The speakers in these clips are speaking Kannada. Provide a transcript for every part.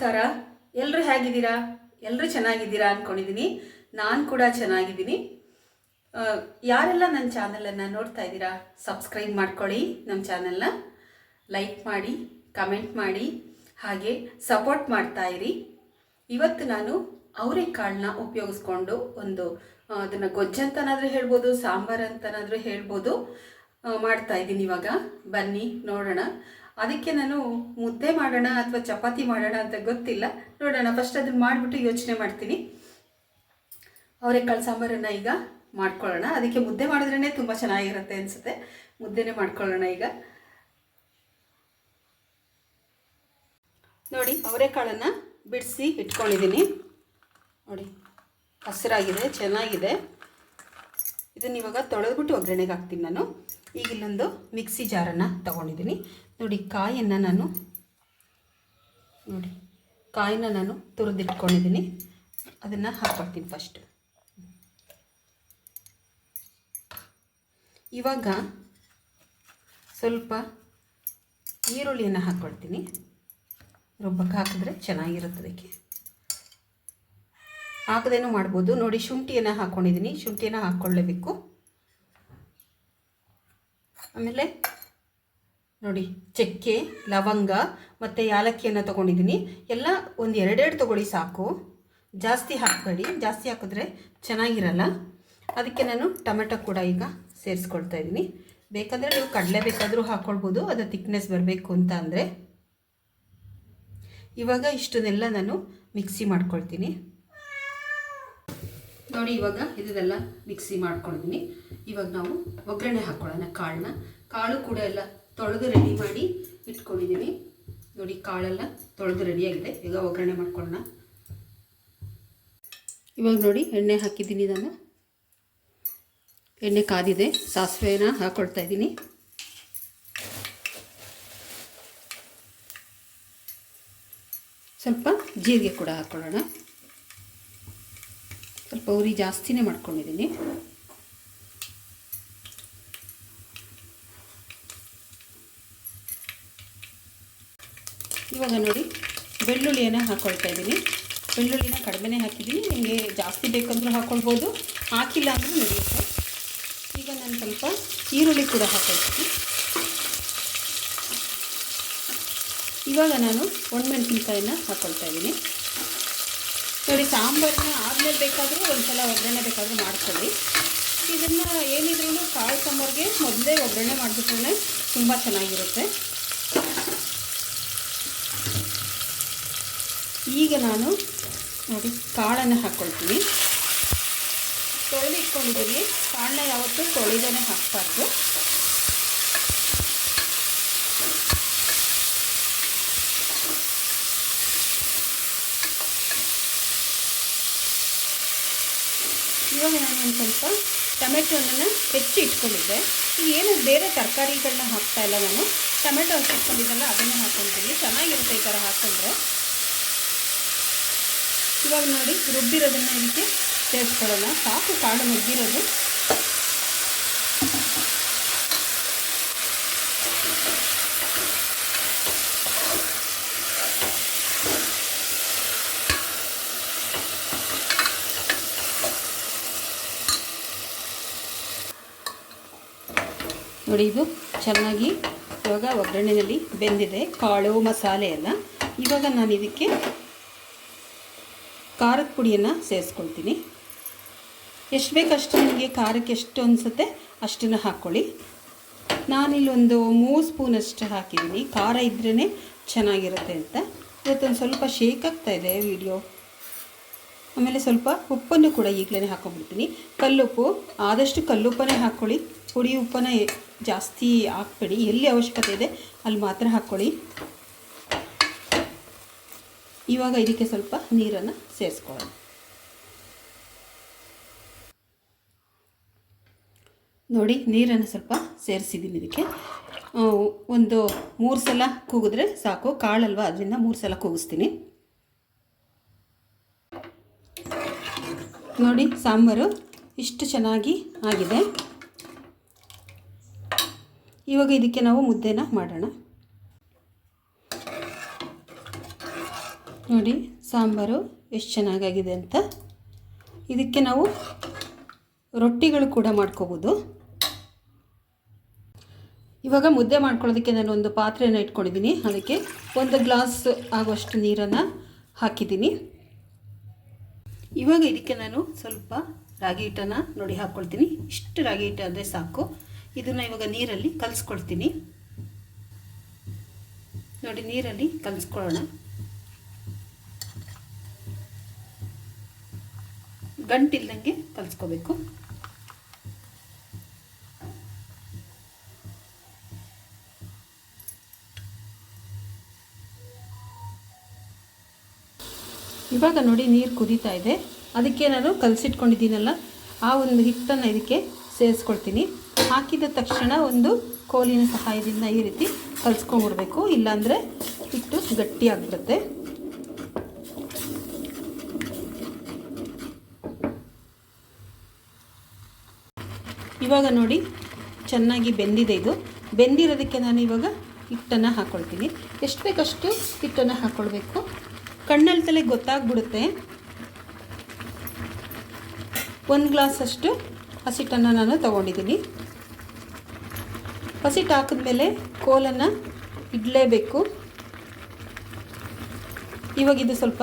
ನಮಸ್ಕಾರ. ಎಲ್ಲರೂ ಹೇಗಿದ್ದೀರಾ? ಎಲ್ಲರೂ ಚೆನ್ನಾಗಿದ್ದೀರಾ ಅಂದ್ಕೊಂಡಿದ್ದೀನಿ ನಾನು ಕೂಡ ಚೆನ್ನಾಗಿದ್ದೀನಿ. ಯಾರೆಲ್ಲ ನನ್ನ ಚಾನಲನ್ನು ನೋಡ್ತಾ ಇದ್ದೀರಾ, ಸಬ್ಸ್ಕ್ರೈಬ್ ಮಾಡ್ಕೊಳ್ಳಿ ನಮ್ಮ ಚಾನಲ್ನ. ಲೈಕ್ ಮಾಡಿ, ಕಮೆಂಟ್ ಮಾಡಿ, ಹಾಗೆ ಸಪೋರ್ಟ್ ಮಾಡ್ತಾ ಇರಿ. ಇವತ್ತು ನಾನು ಅವರೆಕಾಳನ್ನ ಉಪಯೋಗಿಸ್ಕೊಂಡು ಒಂದು ಅದನ್ನು ಗೊಜ್ಜಂತನಾದರೂ ಹೇಳ್ಬೋದು, ಸಾಂಬಾರ್ ಅಂತನಾದರೂ ಹೇಳ್ಬೋದು ಮಾಡ್ತಾ ಇದ್ದೀನಿ ಇವಾಗ. ಬನ್ನಿ, ನೋಡೋಣ. ಅದಕ್ಕೆ ನಾನು ಮುದ್ದೆ ಮಾಡೋಣ ಅಥವಾ ಚಪಾತಿ ಮಾಡೋಣ ಅಂತ ಗೊತ್ತಿಲ್ಲ. ನೋಡೋಣ ಫಸ್ಟ್ ಅದನ್ನ ಮಾಡಿಬಿಟ್ಟು ಯೋಚನೆ ಮಾಡ್ತೀನಿ. ಅವರೆಕಾಳು ಸಾಂಬಾರನ್ನು ಈಗ ಮಾಡ್ಕೊಳ್ಳೋಣ. ಅದಕ್ಕೆ ಮುದ್ದೆ ಮಾಡಿದ್ರೇ ತುಂಬ ಚೆನ್ನಾಗಿರುತ್ತೆ ಅನಿಸುತ್ತೆ. ಮುದ್ದೆನೇ ಮಾಡ್ಕೊಳ್ಳೋಣ ಈಗ. ನೋಡಿ, ಅವರೆಕಾಳನ್ನು ಬಿಡಿಸಿ ಇಟ್ಕೊಂಡಿದ್ದೀನಿ. ನೋಡಿ, ಹಸಿರಾಗಿದೆ, ಚೆನ್ನಾಗಿದೆ. ಇದನ್ನ ಇವಾಗ ತೊಳೆದ್ಬಿಟ್ಟು ಒಗ್ಗರಣೆಗೆ ಹಾಕ್ತೀನಿ ನಾನು. ಈಗ ಇಲ್ಲೊಂದು ಮಿಕ್ಸಿ ಜಾರನ್ನು ತಗೊಂಡಿದ್ದೀನಿ. ನೋಡಿ, ಕಾಯನ್ನು ನಾನು ನೋಡಿ ಕಾಯಿನ ನಾನು ತುರಿದಿಟ್ಕೊಂಡಿದ್ದೀನಿ. ಅದನ್ನು ಹಾಕ್ಕೊಳ್ತೀನಿ ಫಸ್ಟು ಇವಾಗ ಸ್ವಲ್ಪ ಈರುಳ್ಳಿಯನ್ನು ಹಾಕ್ಕೊಳ್ತೀನಿ ರುಬ್ಬಕ್ಕೆ ಹಾಕಿದ್ರೆ ಚೆನ್ನಾಗಿರುತ್ತೆ ಅದಕ್ಕೆ. ಹಾಕದೇನೂ ಮಾಡ್ಬೋದು? ನೋಡಿ, ಶುಂಠಿಯನ್ನು ಹಾಕ್ಕೊಂಡಿದ್ದೀನಿ ಶುಂಠಿಯನ್ನು ಹಾಕ್ಕೊಳ್ಳೇಬೇಕು ಆಮೇಲೆ ನೋಡಿ, ಚಕ್ಕೆ, ಲವಂಗ ಮತ್ತು ಯಾಲಕ್ಕಿಯನ್ನು ತೊಗೊಂಡಿದ್ದೀನಿ ಎಲ್ಲ ಒಂದು ಎರಡೆರಡು ತೊಗೊಳ್ಳಿ ಸಾಕು. ಜಾಸ್ತಿ ಹಾಕಬೇಡಿ. ಜಾಸ್ತಿ ಹಾಕಿದ್ರೆ ಚೆನ್ನಾಗಿರಲ್ಲ. ಅದಕ್ಕೆ ನಾನು ಟೊಮೆಟೊ ಕೂಡ ಈಗ ಸೇರಿಸ್ಕೊಳ್ತಾ ಇದ್ದೀನಿ ಬೇಕಂದರೆ ನೀವು ಕಡಲೆ ಬೇಕಾದರೂ ಹಾಕ್ಕೊಳ್ಬೋದು ಅದು ತಿಕ್ನೆಸ್ ಬರಬೇಕು ಅಂತ ಅಂದರೆ ಇವಾಗ ಇಷ್ಟನ್ನೆಲ್ಲ ನಾನು ಮಿಕ್ಸಿ ಮಾಡ್ಕೊಳ್ತೀನಿ. ನೋಡಿ, ಇವಾಗ ಇದನ್ನೆಲ್ಲ ಮಿಕ್ಸಿ ಮಾಡ್ಕೊಂಡಿದ್ದೀನಿ ಇವಾಗ ನಾವು ಒಗ್ಗರಣೆ ಹಾಕ್ಕೊಳ್ಳೋಣ ಕಾಳನ್ನ. ಕಾಳು ಕೂಡ ಎಲ್ಲ ತೊಳೆದು ರೆಡಿ ಮಾಡಿ ಇಟ್ಕೊಂಡಿದ್ದೀನಿ ನೋಡಿ, ಕಾಳೆಲ್ಲ ತೊಳೆದು ರೆಡಿಯಾಗಿದೆ ಈಗ ಒಗ್ಗರಣೆ ಮಾಡ್ಕೊಳ್ಳೋಣ. ಇವಾಗ ನೋಡಿ, ಎಣ್ಣೆ ಹಾಕಿದ್ದೀನಿ ನಾನು ಎಣ್ಣೆ ಕಾದಿದೆ. ಸಾಸಿವೆನ ಹಾಕ್ಕೊಳ್ತಾ ಇದ್ದೀನಿ. ಸ್ವಲ್ಪ ಜೀರಿಗೆ ಕೂಡ ಹಾಕ್ಕೊಳ್ಳೋಣ ಸ್ವಲ್ಪ ಉರಿ ಜಾಸ್ತಿನೇ ಮಾಡ್ಕೊಂಡಿದ್ದೀನಿ. ಇವಾಗ ನೋಡಿ, ಬೆಳ್ಳುಳ್ಳಿಯನ್ನು ಹಾಕ್ಕೊಳ್ತಾ ಇದ್ದೀನಿ. ಬೆಳ್ಳುಳ್ಳಿನ ಕಡಿಮೆನೇ ಹಾಕಿದ್ದೀನಿ. ನಿಮಗೆ ಜಾಸ್ತಿ ಬೇಕಂದ್ರೂ ಹಾಕ್ಕೊಳ್ಬೋದು ಹಾಕಿಲ್ಲ ಅಂದರೂ ನಡೆಯುತ್ತೆ. ಈಗ ನಾನು ಸ್ವಲ್ಪ ಈರುಳ್ಳಿ ಕೂಡ ಹಾಕೊಳ್ತೀನಿ. ಇವಾಗ ನಾನು ಒಣಮೆಣಸಿನ್ಕಾಯಿನ ಹಾಕ್ಕೊಳ್ತಾ ಇದ್ದೀನಿ. ನೋಡಿ ಸಾಂಬಾರನ್ನ ಆದಮೇಲೆ ಬೇಕಾದರೂ ಒಂದು ಸಲ ಒಗ್ಗರಣೆ ಬೇಕಾದರೂ ಮಾಡ್ಕೊಳ್ಳಿ. ಇದನ್ನು ಏನಿದ್ರೂ ಕಾಳು ಸಾಂಬಾರಿಗೆ ಮೊದಲೇ ಒಗ್ಗರಣೆ ಮಾಡಿಬಿಟ್ರೆ ತುಂಬ ಚೆನ್ನಾಗಿರುತ್ತೆ. ಈಗ ನಾನು ನೋಡಿ, ಕಾಳನ್ನು ಹಾಕ್ಕೊಳ್ತೀನಿ ತೊಳೆದು ಇಟ್ಕೊಂಡಿದ್ದೀನಿ ಕಾಳನ್ನ ಯಾವತ್ತೂ ತೊಳೆದೇ ಹಾಕಬಾರ್ದು. ಇವಾಗ ನಾನು ಒಂದು ಸ್ವಲ್ಪ ಟೊಮೆಟೊನ ಹೆಚ್ಚಿ ಇಟ್ಕೊಂಡಿದ್ದೆ. ಈಗ ಏನು ಬೇರೆ ತರಕಾರಿಗಳನ್ನ ಹಾಕ್ತಾ ಇಲ್ಲ ನಾನು. ಟೊಮೆಟೊ ಹಸಿ ಇಟ್ಕೊಂಡಿದ್ದಲ್ಲ, ಅದನ್ನು ಹಾಕ್ಕೊಳ್ತೀನಿ ಚೆನ್ನಾಗಿರುತ್ತೆ ಈ ಥರ ಹಾಕ್ಕೊಂಡ್ರೆ ಇವಾಗ ನೋಡಿ, ರುಬ್ಬಿರೋದನ್ನು ಇದಕ್ಕೆ ಸೇರಿಸ್ಕೊಳ್ಳೋಣ. ಸಾಕು ಕಾಳು ನುಗ್ಗಿರೋದು ನೋಡಿ ಇದು ಚೆನ್ನಾಗಿ ಇವಾಗ ಒಗ್ಗರಣೆಯಲ್ಲಿ ಬೆಂದಿದೆ ಕಾಳು, ಮಸಾಲೆ ಎಲ್ಲ. ಇವಾಗ ನಾನು ಇದಕ್ಕೆ ಖಾರದ ಪುಡಿಯನ್ನು ಸೇರಿಸ್ಕೊಳ್ತೀನಿ. ಎಷ್ಟು ಬೇಕಷ್ಟು ನಿಮಗೆ ಖಾರಕ್ಕೆ ಎಷ್ಟು ಅನಿಸುತ್ತೆ ಅಷ್ಟನ್ನು ಹಾಕ್ಕೊಳ್ಳಿ. ನಾನಿಲ್ಲೊಂದು ಮೂರು ಸ್ಪೂನಷ್ಟು ಹಾಕಿದ್ದೀನಿ. ಖಾರ ಇದ್ರೇ ಚೆನ್ನಾಗಿರುತ್ತೆ ಅಂತ. ಇವತ್ತೊಂದು ಸ್ವಲ್ಪ ಶೇಕ್ ಆಗ್ತಾ ಇದೆ ವಿಡಿಯೋ. ಆಮೇಲೆ ಸ್ವಲ್ಪ ಉಪ್ಪನ್ನು ಕೂಡ ಈಗಲೇ ಹಾಕೊಂಡ್ಬಿಡ್ತೀನಿ. ಕಲ್ಲುಪ್ಪು, ಆದಷ್ಟು ಕಲ್ಲುಪ್ಪನೇ ಹಾಕ್ಕೊಳ್ಳಿ ಪುಡಿ ಉಪ್ಪನ್ನ ಜಾಸ್ತಿ ಹಾಕ್ಬೇಡಿ. ಎಲ್ಲಿ ಅವಶ್ಯಕತೆ ಇದೆ, ಅಲ್ಲಿ ಮಾತ್ರ ಹಾಕ್ಕೊಳ್ಳಿ ಇವಾಗ ಇದಕ್ಕೆ ಸ್ವಲ್ಪ ನೀರನ್ನು ಸೇರಿಸ್ಕೊಳ್ಳೋಣ. ನೋಡಿ, ನೀರನ್ನು ಸ್ವಲ್ಪ ಸೇರಿಸಿದ್ದೀನಿ ಇದಕ್ಕೆ. ಒಂದು ಮೂರು ಸಲ ಕೂಗಿದ್ರೆ ಸಾಕು. ಕಾಳಲ್ವ? ಅದರಿಂದ ಮೂರು ಸಲ ಕೂಗಿಸ್ತೀನಿ. ನೋಡಿ, ಸಾಂಬಾರು ಇಷ್ಟು ಚೆನ್ನಾಗಿ ಆಗಿದೆ. ಇವಾಗ ಇದಕ್ಕೆ ನಾವು ಮುದ್ದೆನ ಮಾಡೋಣ. ನೋಡಿ, ಸಾಂಬಾರು ಎಷ್ಟು ಚೆನ್ನಾಗಾಗಿದೆ ಅಂತ. ಇದಕ್ಕೆ ನಾವು ರೊಟ್ಟಿಗಳು ಕೂಡ ಮಾಡ್ಕೋಬೋದು. ಇವಾಗ ಮುದ್ದೆ ಮಾಡ್ಕೊಳ್ಳೋದಕ್ಕೆ ನಾನು ಒಂದು ಪಾತ್ರೆಯನ್ನು ಇಟ್ಕೊಂಡಿದ್ದೀನಿ. ಅದಕ್ಕೆ ಒಂದು ಗ್ಲಾಸ್ ಆಗುವಷ್ಟು ನೀರನ್ನು ಹಾಕಿದ್ದೀನಿ. ಇವಾಗ ಇದಕ್ಕೆ ನಾನು ಸ್ವಲ್ಪ ರಾಗಿ ಹಿಟ್ಟನ್ನು ನೋಡಿ ಹಾಕ್ಕೊಳ್ತೀನಿ. ಇಷ್ಟು ರಾಗಿ ಹಿಟ್ಟು ಆದರೆ ಸಾಕು. ಇದನ್ನು ಇವಾಗ ನೀರಲ್ಲಿ ಕಲಿಸ್ಕೊಳ್ತೀನಿ ನೋಡಿ, ನೀರಲ್ಲಿ ಕಲಿಸ್ಕೊಳ್ಳೋಣ. ಗಂಟಿಲ್ದಂಗೆ ಕಲಿಸ್ಕೋಬೇಕು. ಇವಾಗ ನೋಡಿ ನೀರು ಕುದೀತಾ ಇದೆ. ಅದಕ್ಕೆ ನಾನು ಕಲಸಿಟ್ಕೊಂಡಿದ್ದೀನಲ್ಲ, ಆ ಒಂದು ಹಿಟ್ಟನ್ನು ಇದಕ್ಕೆ ಸೇರಿಸ್ಕೊಳ್ತೀನಿ. ಹಾಕಿದ ತಕ್ಷಣ ಒಂದು ಕೋಲಿನ ಸಹಾಯದಿಂದ ಈ ರೀತಿ ಕಲಿಸ್ಕೊಂಡ್ಬಿಡ್ಬೇಕು. ಇಲ್ಲಾಂದರೆ ಹಿಟ್ಟು ಗಟ್ಟಿಯಾಗ್ಬಿಡುತ್ತೆ. ಇವಾಗ ನೋಡಿ ಚೆನ್ನಾಗಿ ಬೆಂದಿದೆ ಇದು. ಬೆಂದಿರೋದಕ್ಕೆ ನಾನು ಇವಾಗ ಹಿಟ್ಟನ್ನು ಹಾಕ್ಕೊಳ್ತೀನಿ ಎಷ್ಟು ಬೇಕಷ್ಟು ಹಿಟ್ಟನ್ನು ಹಾಕ್ಕೊಳ್ಬೇಕು ಕಣ್ಣಲ್ಲಿ ತಲೆ ಗೊತ್ತಾಗ್ಬಿಡುತ್ತೆ. ಒಂದು ಗ್ಲಾಸಷ್ಟು ಹಸಿಟ್ಟನ್ನು ನಾನು ತಗೊಂಡಿದ್ದೀನಿ. ಹಸಿಟ್ಟು ಹಾಕಿದ್ಮೇಲೆ ಕೋಲನ್ನು ಇಡಲೇಬೇಕು. ಇವಾಗ ಇದು ಸ್ವಲ್ಪ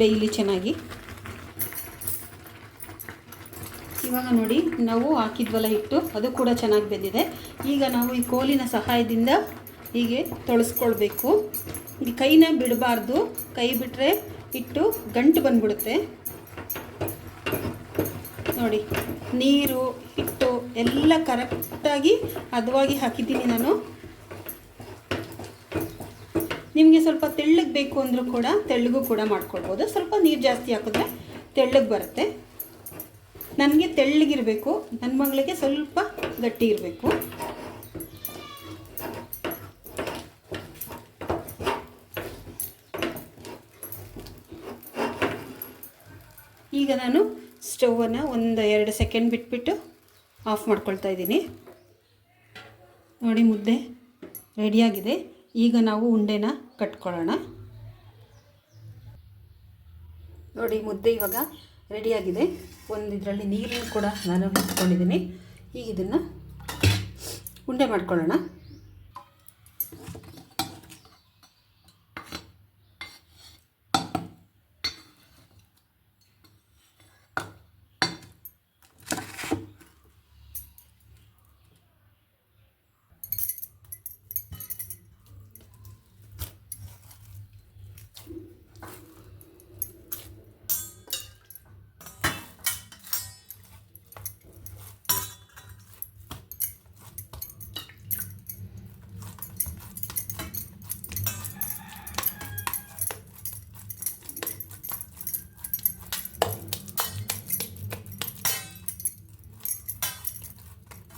ಡೈಲಿ ಚೆನ್ನಾಗಿ. ಇವಾಗ ನೋಡಿ, ನಾವು ಹಾಕಿದ್ವಲ್ಲ ಹಿಟ್ಟು, ಅದು ಕೂಡ ಚೆನ್ನಾಗಿ ಬೆಂದಿದೆ. ಈಗ ನಾವು ಈ ಕೋಲಿನ ಸಹಾಯದಿಂದ ಹೀಗೆ ತೊಳಸ್ಕೊಳ್ಬೇಕು. ಈ ಕೈನ ಬಿಡಬಾರ್ದು. ಕೈ ಬಿಟ್ಟರೆ ಹಿಟ್ಟು ಗಂಟು ಬಂದ್ಬಿಡುತ್ತೆ. ನೋಡಿ, ನೀರು, ಹಿಟ್ಟು ಎಲ್ಲ ಕರೆಕ್ಟಾಗಿ ಹದವಾಗಿ ಹಾಕಿದ್ದೀನಿ ನಾನು. ನಿಮಗೆ ಸ್ವಲ್ಪ ತೆಳ್ಳಗೆ ಬೇಕು ಅಂದರೂ ಕೂಡ ತೆಳ್ಳಗೂ ಕೂಡ ಮಾಡ್ಕೊಳ್ಬೋದು. ಸ್ವಲ್ಪ ನೀರು ಜಾಸ್ತಿ ಹಾಕಿದ್ರೆ ತೆಳ್ಳಗೆ ಬರುತ್ತೆ. ನನಗೆ ತೆಳ್ಳಗಿರಬೇಕು. ನನ್ನ ಮಗಳಿಗೆ ಸ್ವಲ್ಪ ಗಟ್ಟಿ ಇರಬೇಕು. ಈಗ ನಾನು ಸ್ಟವನ್ನು ಒಂದು ಎರಡು ಸೆಕೆಂಡ್ ಬಿಟ್ಬಿಟ್ಟು ಆಫ್ ಮಾಡ್ಕೊಳ್ತಾ ಇದ್ದೀನಿ. ನೋಡಿ ಮುದ್ದೆ ರೆಡಿಯಾಗಿದೆ. ಈಗ ನಾವು ಉಂಡೆನ ಕಟ್ಕೊಳ್ಳೋಣ. ನೋಡಿ ಮುದ್ದೆ ಇವಾಗ ರೆಡಿಯಾಗಿದೆ. ಒಂದು ಇದರಲ್ಲಿ ನೀರನ್ನು ಕೂಡ ನಾನು ಇಟ್ಕೊಂಡಿದ್ದೀನಿ ಈಗ ಇದನ್ನು ಉಂಡೆ ಮಾಡ್ಕೊಳ್ಳೋಣ.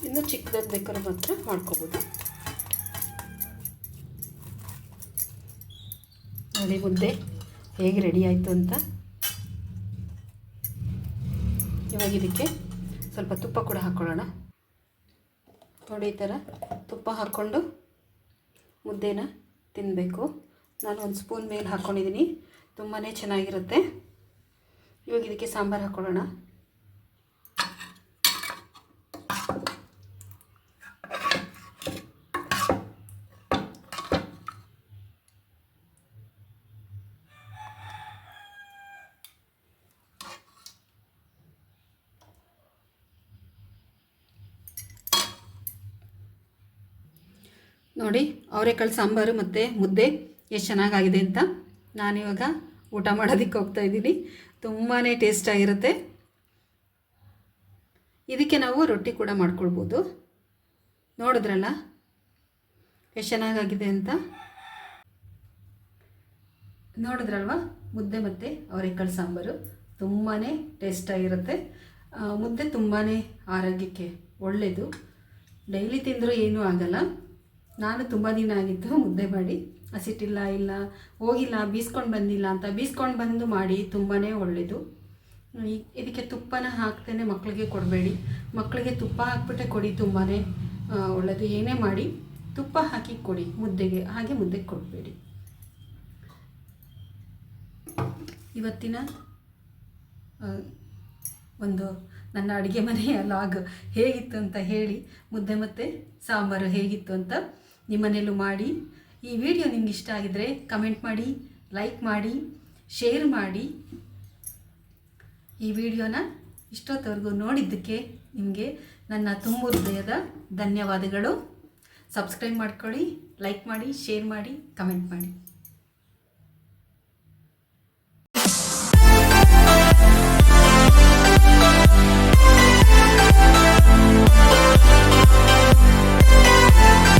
ಇನ್ನು ಚಿಕ್ಕದಾಗಿ ಬೇಕಾದ್ರೆ ಮಾತ್ರ ಮಾಡ್ಕೋಬೋದು. ನೋಡಿ ಮುದ್ದೆ ಹೇಗೆ ರೆಡಿ ಆಯಿತು ಅಂತ. ಇವಾಗ ಇದಕ್ಕೆ ಸ್ವಲ್ಪ ತುಪ್ಪ ಕೂಡ ಹಾಕ್ಕೊಳ್ಳೋಣ ನೋಡಿ ಈ ಥರ ತುಪ್ಪ ಹಾಕ್ಕೊಂಡು ಮುದ್ದೆನ ತಿನ್ನಬೇಕು ನಾನು ಒಂದು ಸ್ಪೂನ್ ಮೇಲೆ ಹಾಕ್ಕೊಂಡಿದ್ದೀನಿ ತುಂಬಾ ಚೆನ್ನಾಗಿರುತ್ತೆ. ಇವಾಗ ಇದಕ್ಕೆ ಸಾಂಬಾರು ಹಾಕ್ಕೊಳ್ಳೋಣ ನೋಡಿ ಅವರೆಕಾಳು ಸಾಂಬಾರು ಮತ್ತು ಮುದ್ದೆ ಎಷ್ಟು ಚೆನ್ನಾಗಾಗಿದೆ ಅಂತ ನಾನಿವಾಗ ಊಟ ಮಾಡೋದಕ್ಕೆ ಹೋಗ್ತಾ ಇದ್ದೀನಿ. ತುಂಬಾ ಟೇಸ್ಟಾಗಿರುತ್ತೆ ಇದಕ್ಕೆ ನಾವು ರೊಟ್ಟಿ ಕೂಡ ಮಾಡ್ಕೊಳ್ಬೋದು. ನೋಡಿದ್ರಲ್ಲ? ಎಷ್ಟು ಚೆನ್ನಾಗಾಗಿದೆ ಅಂತ? ನೋಡಿದ್ರಲ್ವ? ಮುದ್ದೆ ಮತ್ತು ಅವರೆಕಾಳು ಸಾಂಬಾರು. ತುಂಬಾ ಟೇಸ್ಟಾಗಿರುತ್ತೆ ಮುದ್ದೆ ತುಂಬಾ ಆರೋಗ್ಯಕ್ಕೆ ಒಳ್ಳೆಯದು ಡೈಲಿ ತಿಂದರೂ ಏನೂ ಆಗಲ್ಲ. ನಾನು ತುಂಬ ದಿನ ಆಗಿತ್ತು ಮುದ್ದೆ ಮಾಡಿ, ಹಸಿಟ್ಟಿಲ್ಲ, ಇಲ್ಲ, ಹೋಗಿಲ್ಲ, ಬೀಸ್ಕೊಂಡು ಬಂದಿಲ್ಲ ಅಂತ ಬೀಸ್ಕೊಂಡು ಬಂದು ಮಾಡಿ ತುಂಬಾ ಒಳ್ಳೆಯದು ಇದಕ್ಕೆ ತುಪ್ಪನ ಹಾಕ್ತೇನೆ ಮಕ್ಕಳಿಗೆ ಕೊಡಬೇಡಿ. ಮಕ್ಕಳಿಗೆ ತುಪ್ಪ ಹಾಕ್ಬಿಟ್ಟೆ ಕೊಡಿ ತುಂಬಾ ಒಳ್ಳೆಯದು ಏನೇ ಮಾಡಿ ತುಪ್ಪ ಹಾಕಿ ಕೊಡಿ, ಮುದ್ದೆಗೆ, ಹಾಗೆ ಮುದ್ದೆಗೆ ಕೊಡಬೇಡಿ. ಇವತ್ತಿನ ಒಂದು ನನ್ನ ಅಡುಗೆ ಮನೆಯ ಲಾಗ್ ಹೇಗಿತ್ತು ಅಂತ ಹೇಳಿ, ಮುದ್ದೆ ಮತ್ತು ಸಾಂಬಾರು ಹೇಗಿತ್ತು ಅಂತ ನಿಮ್ಮನೇಲೂ ಮಾಡಿ. ಈ ವಿಡಿಯೋ ನಿಮ್ಗೆ ಇಷ್ಟ ಆಗಿದರೆ ಕಮೆಂಟ್ ಮಾಡಿ, ಲೈಕ್ ಮಾಡಿ, ಶೇರ್ ಮಾಡಿ. ಈ ವಿಡಿಯೋನ ಇಷ್ಟೊತ್ತವರೆಗೂ ನೋಡಿದ್ದಕ್ಕೆ ನಿಮಗೆ ನನ್ನ ತುಂಬ ಹೃದಯದ ಧನ್ಯವಾದಗಳು. ಸಬ್ಸ್ಕ್ರೈಬ್ ಮಾಡ್ಕೊಳ್ಳಿ, ಲೈಕ್ ಮಾಡಿ, ಶೇರ್ ಮಾಡಿ, ಕಮೆಂಟ್ ಮಾಡಿ.